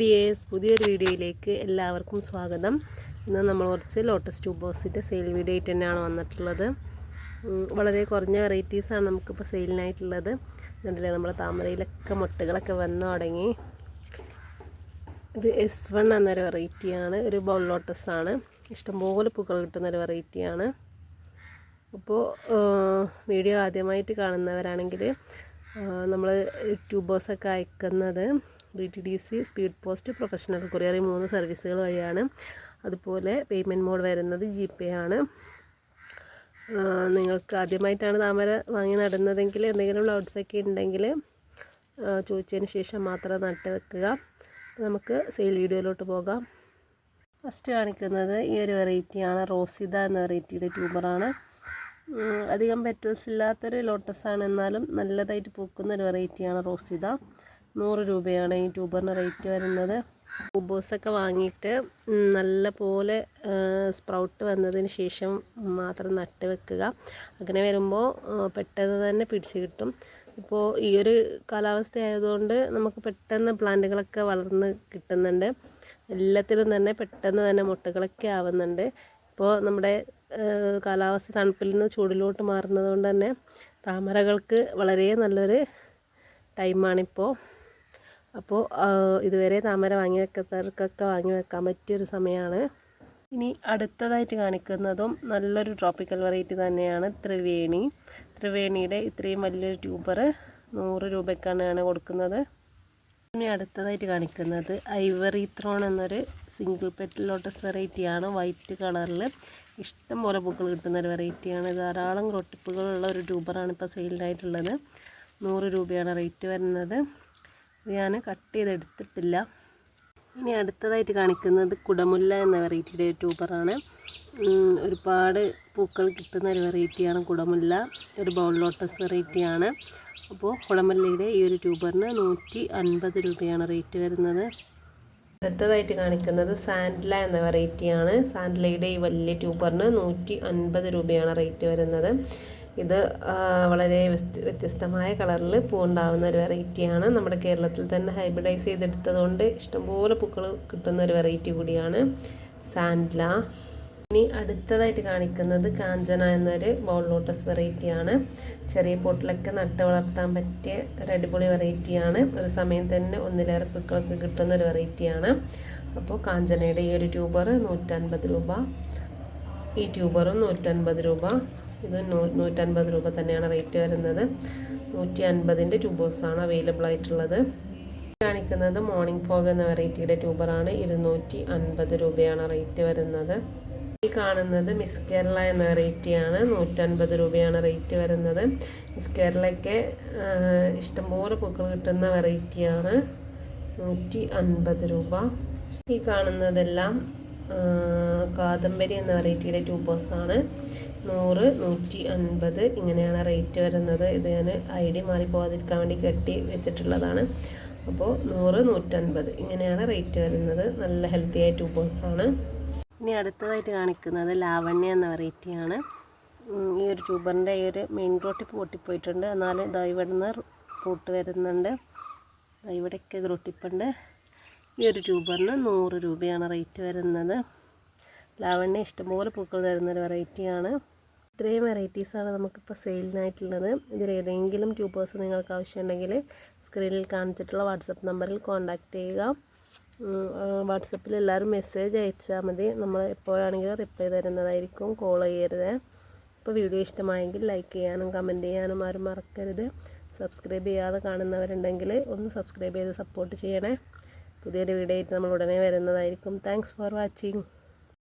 Dears പുതിയൊരു വീഡിയോയിലേക്ക് എല്ലാവർക്കും സ്വാഗതം. ഇന്ന് നമ്മൾ കുറച്ച് ലോട്ടസ് ട്യൂബോസിന്റെ സെയിൽ വീഡിയോ ആയിട്ട് തന്നെയാണ് വന്നിട്ടുള്ളത്. വളരെ കുറഞ്ഞ വെറൈറ്റീസാണ് നമുക്കിപ്പോൾ സെയിലിനായിട്ടുള്ളത് കണ്ടില്ലേ നമ്മുടെ താമരയിലൊക്കെ മുട്ടകളൊക്കെ വന്നു തുടങ്ങി. ഇത് എസ് വൺ എന്നൊരു വെറൈറ്റിയാണ് ഒരു ബൗൾ ലോട്ടസ് ആണ്. ഇഷ്ടംപോലെ പൂക്കൾ കിട്ടുന്നൊരു വെറൈറ്റിയാണ് അപ്പോൾ വീഡിയോ ആദ്യമായിട്ട് കാണുന്നവരാണെങ്കിൽ നമ്മൾ ട്യൂബേഴ്സൊക്കെ അയക്കുന്നത് D T D C speed post professional courier ഈ മൂന്ന് സർവീസുകൾ വഴിയാണ്. അതുപോലെ പേയ്മെന്റ് മോഡ് വരുന്നത് ജി പേ ആണ്. നിങ്ങൾക്ക് ആദ്യമായിട്ടാണ് താമര വാങ്ങി നടുന്നതെങ്കിൽ എന്തെങ്കിലും ക്ലൗഡ്സൊക്കെ ഉണ്ടെങ്കിൽ ചോദിച്ചതിന് ശേഷം മാത്രം നട്ട് വെക്കുക. നമുക്ക് സെയിൽ വീഡിയോയിലോട്ട് പോകാം. ഫസ്റ്റ് കാണിക്കുന്നത് ഈ ഒരു വെറൈറ്റിയാണ് റോസിത എന്ന വെറൈറ്റിയുടെ ട്യൂബറാണ്. അധികം പെറ്റൽസ് ഇല്ലാത്തൊരു ലോട്ടസാണ് എന്നാലും നല്ലതായിട്ട് പൂക്കുന്ന ഒരു വെറൈറ്റിയാണ് റോസിത. നൂറ് രൂപയാണ് ഈ ട്യൂബറിന് റേറ്റ് വരുന്നത്. ഉബോസൊക്കെ വാങ്ങിയിട്ട് നല്ല പോലെ സ്പ്രൗട്ട് വന്നതിന് ശേഷം മാത്രം നട്ട് വെക്കുക. അങ്ങനെ വരുമ്പോൾ പെട്ടെന്ന് തന്നെ പിടിച്ച് കിട്ടും. ഇപ്പോൾ ഈ ഒരു കാലാവസ്ഥ ആയതുകൊണ്ട് നമുക്ക് പെട്ടെന്ന് പ്ലാന്റുകളൊക്കെ വളർന്ന് കിട്ടുന്നുണ്ട്. എല്ലാത്തിലും തന്നെ പെട്ടെന്ന് തന്നെ മുട്ടകളൊക്കെ ആവുന്നുണ്ട്. ഇപ്പോൾ നമ്മുടെ കാലാവസ്ഥ തണുപ്പിൽ നിന്ന് ചൂടിലോട്ട് മാറുന്നത് കൊണ്ട് തന്നെ താമരകൾക്ക് വളരെ നല്ലൊരു ടൈമാണിപ്പോൾ അപ്പോൾ ഇതുവരെ താമര വാങ്ങി വെക്കാത്തവർക്കൊക്കെ വാങ്ങി വെക്കാൻ പറ്റിയൊരു സമയമാണ് ഇനി അടുത്തതായിട്ട് കാണിക്കുന്നതും നല്ലൊരു ട്രോപ്പിക്കൽ വെറൈറ്റി തന്നെയാണ് ത്രിവേണി. ത്രിവേണിയുടെ ഇത്രയും വലിയൊരു ട്യൂബർ നൂറ് രൂപയ്ക്കാണ് കൊടുക്കുന്നത്. ഇനി അടുത്തതായിട്ട് കാണിക്കുന്നത് ഐവറി ത്രോൺ എന്നൊരു സിംഗിൾ പെറ്റൽ ലോട്ടസ് വെറൈറ്റിയാണ് വൈറ്റ് കളറിൽ ഇഷ്ടം പോലെ പൂക്കൾ കിട്ടുന്ന ഒരു വെറൈറ്റിയാണ് ധാരാളം ക്രോട്ടിപ്പുകളുള്ള ഒരു ട്യൂബറാണ് ഇപ്പോൾ സെയിലിനായിട്ടുള്ളത് നൂറ് രൂപയാണ് റേറ്റ് വരുന്നത്. ഞാൻ കട്ട് ചെയ്തെടുത്തിട്ടില്ല. ഇനി അടുത്തതായിട്ട് കാണിക്കുന്നത് കുടമുല്ല എന്ന വെറൈറ്റിയുടെ ഒരു ട്യൂബറാണ് ഒരുപാട് പൂക്കൾ കിട്ടുന്ന ഒരു വെറൈറ്റിയാണ് കുടമുല്ല. ഒരു ബൗൾ ലോട്ടസ് വെറൈറ്റിയാണ് അപ്പോൾ കുടമുല്ലയുടെ ഈ ഒരു ട്യൂബറിന് നൂറ്റി അൻപത് രൂപയാണ് റേറ്റ് വരുന്നത്. അടുത്തതായിട്ട് കാണിക്കുന്നത് സാൻഡ്ല എന്ന വെറൈറ്റിയാണ് സാൻഡ്ലയുടെ ഈ വലിയ ട്യൂബറിന് നൂറ്റി അൻപത് രൂപയാണ് റേറ്റ് വരുന്നത്. ഇത് വളരെ വ്യത്യ- വ്യത്യസ്തമായ കളറിൽ പൂവുണ്ടാവുന്ന ഒരു വെറൈറ്റിയാണ്. നമ്മുടെ കേരളത്തിൽ തന്നെ ഹൈബ്രിഡൈസ് ചെയ്തെടുത്തതുകൊണ്ട് ഇഷ്ടംപോലെ പൂക്കൾ കിട്ടുന്ന ഒരു വെറൈറ്റി കൂടിയാണ് സാൻഡ്ല. ഇനി അടുത്തതായിട്ട് കാണിക്കുന്നത് കാഞ്ചന എന്നൊരു ബോൾ ലോട്ടസ് വെറൈറ്റിയാണ്. ചെറിയ പോട്ടിലൊക്കെ നട്ട് വളർത്താൻ പറ്റിയ ഒരു അടിപൊളി വെറൈറ്റിയാണ്. ഒരു സമയം തന്നെ ഒന്നിലേറെ പൂക്കളൊക്കെ കിട്ടുന്ന ഒരു വെറൈറ്റിയാണ്. അപ്പോൾ കാഞ്ചനയുടെ ഈ ഒരു ട്യൂബർ നൂറ്റൻപത് രൂപ. ഈ ട്യൂബറും നൂറ്റൻപത് രൂപ. ഇത് നൂ നൂറ്റൻപത് രൂപ തന്നെയാണ് റേറ്റ് വരുന്നത്. നൂറ്റി അൻപതിന്റെ ട്യൂബേഴ്സാണ് അവൈലബിൾ ആയിട്ടുള്ളത്. കാണിക്കുന്നത് മോർണിംഗ് ഫോഗ് എന്ന വെറൈറ്റിയുടെ ട്യൂബറാണ് ഇരുന്നൂറ്റി അൻപത് രൂപയാണ് റേറ്റ് വരുന്നത്. ഈ കാണുന്നത് മിസ് കേരള എന്ന വെറൈറ്റിയാണ് നൂറ്റൻപത് രൂപയാണ് റേറ്റ് വരുന്നത്. മിസ് കേരളയ്ക്ക് ഇഷ്ടംപോലെ പൂക്കൾ കിട്ടുന്ന വെറൈറ്റിയാണ് നൂറ്റി അൻപത് രൂപ. ഈ കാണുന്നതെല്ലാം കാദംബരി എന്ന വെറൈറ്റിയുടെ ട്യൂബേഴ്സാണ് നൂറ് നൂറ്റി അൻപത് ഇങ്ങനെയാണ് റേറ്റ് വരുന്നത്. ഇത് ഞാൻ ഐ ഡി മാറിപ്പോകാതിരിക്കാൻ വേണ്ടി കെട്ടി വെച്ചിട്ടുള്ളതാണ്. അപ്പോൾ നൂറ് നൂറ്റൻപത് ഇങ്ങനെയാണ് റേറ്റ് വരുന്നത്. നല്ല ഹെൽത്തി ആയ ട്യൂബേഴ്സാണ് ഇനി അടുത്തതായിട്ട് കാണിക്കുന്നത് ലാവണ്യ എന്ന വെറൈറ്റിയാണ് ഈ ഒരു ട്യൂബറിന്റെ ഈ ഒരു മെയിൻ റോട്ടി പൊട്ടിപ്പോയിട്ടുണ്ട്. എന്നാലും ഇതാ ഇവിടുന്ന് റൂട്ട് വരുന്നുണ്ട്. ഇവിടെയൊക്കെ ഗ്രോട്ടിപ്പുണ്ട് ഈ ഒരു ട്യൂബറിന് നൂറ് രൂപയാണ് റേറ്റ് വരുന്നത്. ലാവണ്യ ഇഷ്ടംപോലെ പൂക്കൾ തരുന്നൊരു വെറൈറ്റിയാണ് ഇത്രയും വെറൈറ്റീസാണ് നമുക്കിപ്പോൾ സെയിലിനായിട്ടുള്ളത് ഇതിൽ ഏതെങ്കിലും ട്യൂബേഴ്സ് നിങ്ങൾക്ക് ആവശ്യമുണ്ടെങ്കിൽ സ്ക്രീനിൽ കാണിച്ചിട്ടുള്ള വാട്സപ്പ് നമ്പറിൽ കോൺടാക്റ്റ് ചെയ്യുക. വാട്സപ്പിൽ എല്ലാവരും മെസ്സേജ് അയച്ചാൽ മതി. നമ്മൾ എപ്പോഴാണെങ്കിലും റിപ്ലൈ തരുന്നതായിരിക്കും. കോൾ ചെയ്യരുത്. അപ്പോൾ വീഡിയോ ഇഷ്ടമായെങ്കിൽ ലൈക്ക് ചെയ്യാനും കമന്റ് ചെയ്യാനും ആരും മറക്കരുത്. സബ്സ്ക്രൈബ് ചെയ്യാതെ കാണുന്നവരുണ്ടെങ്കിൽ ഒന്ന് സബ്സ്ക്രൈബ് ചെയ്ത് സപ്പോർട്ട് ചെയ്യണേ. പുതിയൊരു വീഡിയോ ആയിട്ട് നമ്മൾ ഉടനെ വരുന്നതായിരിക്കും. Thanks for watching